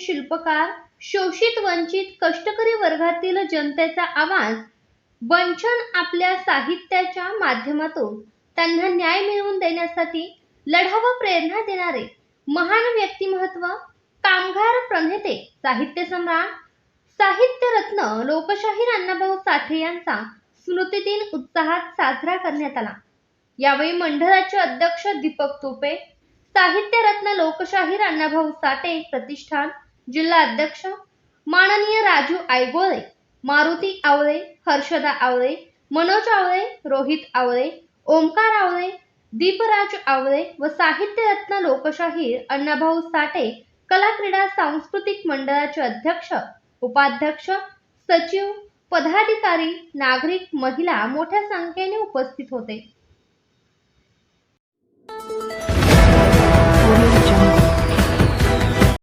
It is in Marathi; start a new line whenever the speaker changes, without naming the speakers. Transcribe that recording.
शिल्पकार शोषित वंचित कष्टकरी वर्गातील जनतेचा आवाज वंचन आपल्या साहित्याच्या माध्यमातून त्यांना न्याय मिळवून देण्यासाठी लढा व प्रेरणा देणारे महान व्यक्तिमत्व कामगार प्रणेते साहित्य सम्राट साहित्य रत्न लोकशाहीर अण्णाभाऊ साठे यांचा स्मृतिदिन उत्साहात साजरा करण्यात आला. यावेळी मंडळाचे अध्यक्ष दीपक तुपे साहित्य रत्न लोकशाहीर अण्णाभाऊ साठे प्रतिष्ठान जिल्हा अध्यक्ष माननीय राजू आयगोळे मारुती आवळे हर्षदा आवळे मनोज आवळे रोहित आवळे ओमकार आवळे दीपराज आवळे व साहित्य रत्न लोकशाहीर अण्णाभाऊ साठे कला क्रीडा सांस्कृतिक मंडळाचे अध्यक्ष उपाध्यक्ष सचिव पदाधिकारी नागरिक महिला मोठ्या संख्येने उपस्थित होते.